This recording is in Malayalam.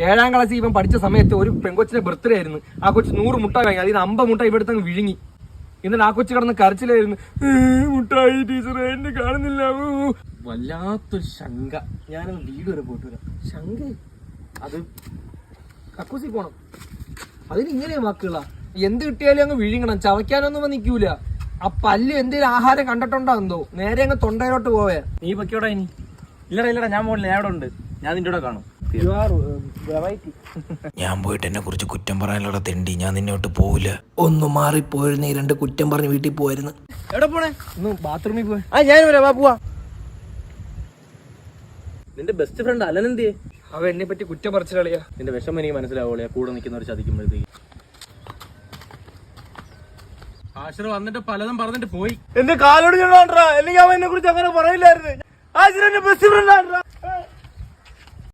ഏഴാം ക്ലാസ്സിൽ ഇവൻ പഠിച്ച സമയത്ത് ഒരു പെങ്കൊച്ചിന്റെ ബർത്ത്ഡേ ആയിരുന്നു. ആ കൊച്ചു നൂറ് മുട്ട വാങ്ങി. അതിന് അമ്പത് മുട്ട ഇവിടുത്തെ അങ്ങ് വിഴുങ്ങി. എന്നിട്ട് ആ കൊച്ചു കിടന്ന് കരച്ചിലായിരുന്നു. "ഏ, മുട്ടായി ടീച്ചറെ എന്നെ കാണുന്നില്ല. ഊ." വല്ലാത്തൊരു ശങ്ക. ഞാനത് വീട് വരെ പോയിട്ട് വരാം. ശങ്ക? അത് കക്കൂസി പോണം. അതിന് ഇങ്ങനെയാ വാക്കുകളാ? എന്ത് കിട്ടിയാലും അങ്ങ് വിഴുങ്ങണം. ചവയ്ക്കാനൊന്നും നിൽക്കൂല. ആ പല്ല് എന്തെങ്കിലും ആഹാരം കണ്ടിട്ടുണ്ടോ എന്തോ? നേരെ അങ്ങ് തൊണ്ടയിലോട്ട് പോവേ. നീ പൊക്കിയോടാ ഇനി. ഇല്ലടാ ഇല്ലടാ ഞാൻ പോകില്ല ഞാൻ ഇവിടെ ഉണ്ട്. ഞാൻ നിന്റെ കൂടെ കാണും. ഞാൻ പോയിട്ട് എന്നെ കുറിച്ച് കുറ്റം പറയാനുള്ള തെണ്ടി. ഞാൻ നിന്നോട്ട് പോവില്ല. ഒന്ന് മാറിപ്പോയിരുന്ന ഈ രണ്ട് കുറ്റം പറഞ്ഞ് വീട്ടിൽ പോയിരുന്നു എവിടെ പോണേ? ഒന്ന് ബാത്റൂമിൽ പോയി ആ ഞാൻ വരാം. വാ പോവാ. നിന്റെ ബെസ്റ്റ് ഫ്രണ്ട് അലനെന്തിയെ അവ എന്നെ പറ്റി കുറ്റം പറിച്ചു നിന്റെ വിഷമം എനിക്ക് മനസ്സിലാവുള്ളൂ കൂടെ നിൽക്കുന്നവർ ചതിക്കുമ്പോഴത്തേക്ക്. ആശ്ര വന്നിട്ട് പലതും പറഞ്ഞിട്ട് പോയി. എന്റെ കാലോട് ഞാൻ അല്ലെങ്കിൽ അവൻ എന്നെ കുറിച്ച് അങ്ങനെ പറയില്ലായിരുന്നു. ആ ബെസ്റ്റ് ഫ്രണ്ട്